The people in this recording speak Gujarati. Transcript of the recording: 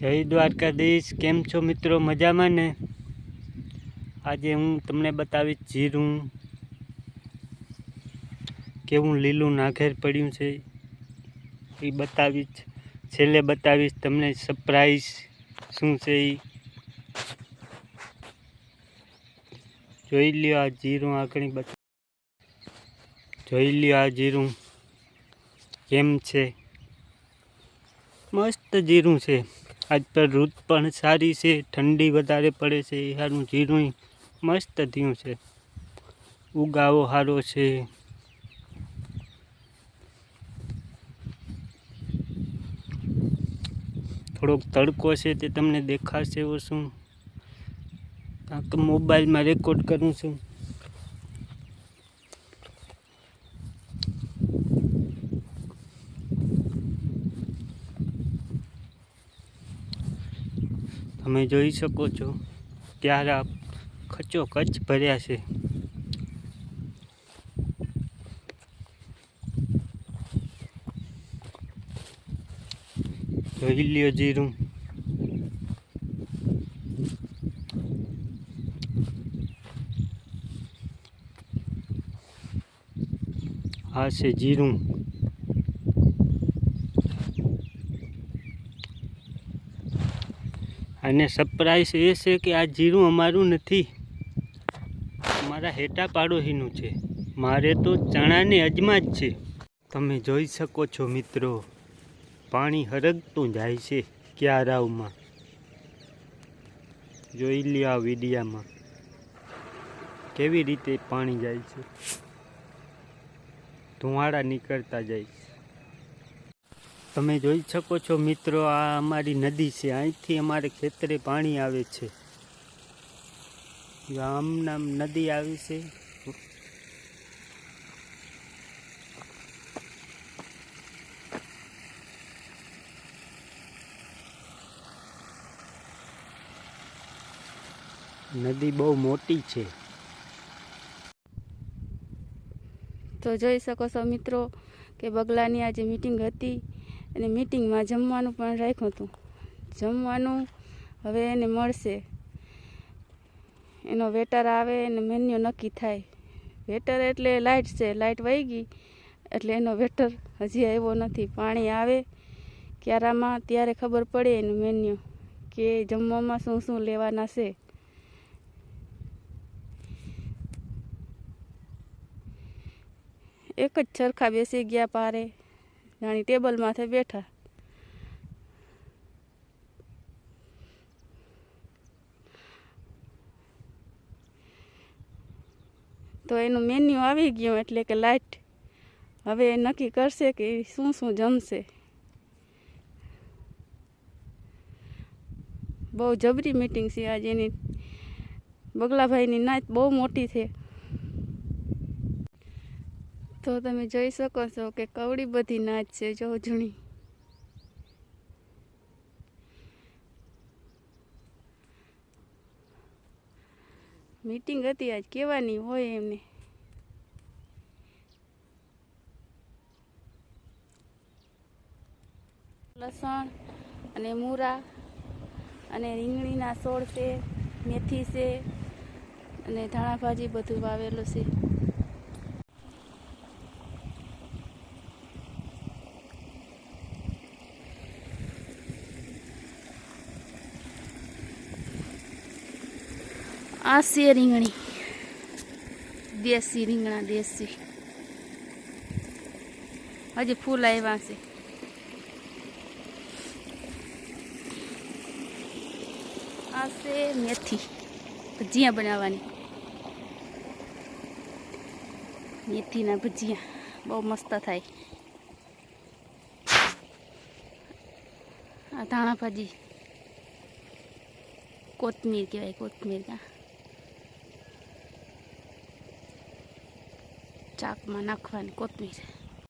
જય દ્વારકાધીશ, કેમ છો મિત્રો? મજામાં ને? આજે હું તમને બતાવીશ જીરું. કેવું લીલું નાઘેર પડ્યું છે એ બતાવીશ. છેલ્લે બતાવીશ તમને સરપ્રાઈઝ શું છે એ જોઈ લ્યો આ જીરું આગળ બતા જોઈ લ્યો આ જીરું. કેમ છે? મસ્ત જીરું છે. આજ પર ઋત પણ સારી છે, ઠંડી વધારે પડે છે સારું જીરું મસ્ત થયું છે. ઉગાવો સારો છે. થોડોક તડકો છે તે તમને દેખાશે એવું શું મોબાઈલમાં રેકોર્ડ કરું છું. તમે જોઈ શકો છો ક્યારા કચ્છ ભર્યા છે. જોઈ લ્યો જીરું. આ છે જીરું. અને સરપ્રાઈઝ એ છે કે આ જીરું અમારું નથી. અમારા હેટા પાડોશીનું છે. મારે તો ચણાની અજમા જ છે. તમે જોઈ શકો છો મિત્રો, પાણી હરગતું જાય છે ક્યારાવમાં જોઈ લ્યો આ વિડીયામાં, કેવી રીતે પાણી જાય છે. ધુમાડા નીકળતા જાય છે. તમે જોઈ શકો છો મિત્રો, આ અમારી નદી છે. અહીંથી અમારે ખેતરે પાણી આવે છે. આમ નામ નદી આવી છે. નદી બહુ મોટી છે. તો જોઈ શકો છો મિત્રો કે બગલાની આજે મિટિંગ હતી અને મીટિંગમાં જમવાનું પણ રાખ્યું હતું. જમવાનું હવે એને મળશે. એનો વેટર આવે અને મેન્યુ નક્કી થાય. વેટર એટલે લાઇટ છે લાઇટ વહી ગઈ. એટલે એનો વેટર હજી આવ્યો નથી. પાણી આવે ક્યારામાં, ત્યારે ખબર પડે એનું મેન્યુ કે જમવામાં શું શું લેવાના છે. એક જ સરખા બેસી ગયા પારે. જાણી ટેબલ માથે બેઠા. તો એનું મેન્યુ આવી ગયું એટલે કે લાઈટ હવે એ નક્કી કરશે કે શું શું જમશે. બહુ જબરી મીટિંગ છે આજે એની. બગલાભાઈની નાચ બહુ મોટી છે. તો તમે જોઈ શકો છો કે કવડી બધી નાચ છે, જો જૂણી. મીટિંગ હતી આજ, કેવાની હોય એમને? લસણ અને મૂરા અને રીંગણીના છોડ છે, મેથી છે અને ધાણા ભાજી બધું વાવેલું છે. આ છે રીંગણી દેશી રીંગણા દેશી હજી ફૂલ આવ્યા છે આ છે મેથી ભજીયા બનાવવાની મેથીના ભજીયા બહુ મસ્ત થાય આ ધાણા ભાજી કોથમીર કહેવાય કોથમીર કા ચાકમાં નાખવાની કોથમીર.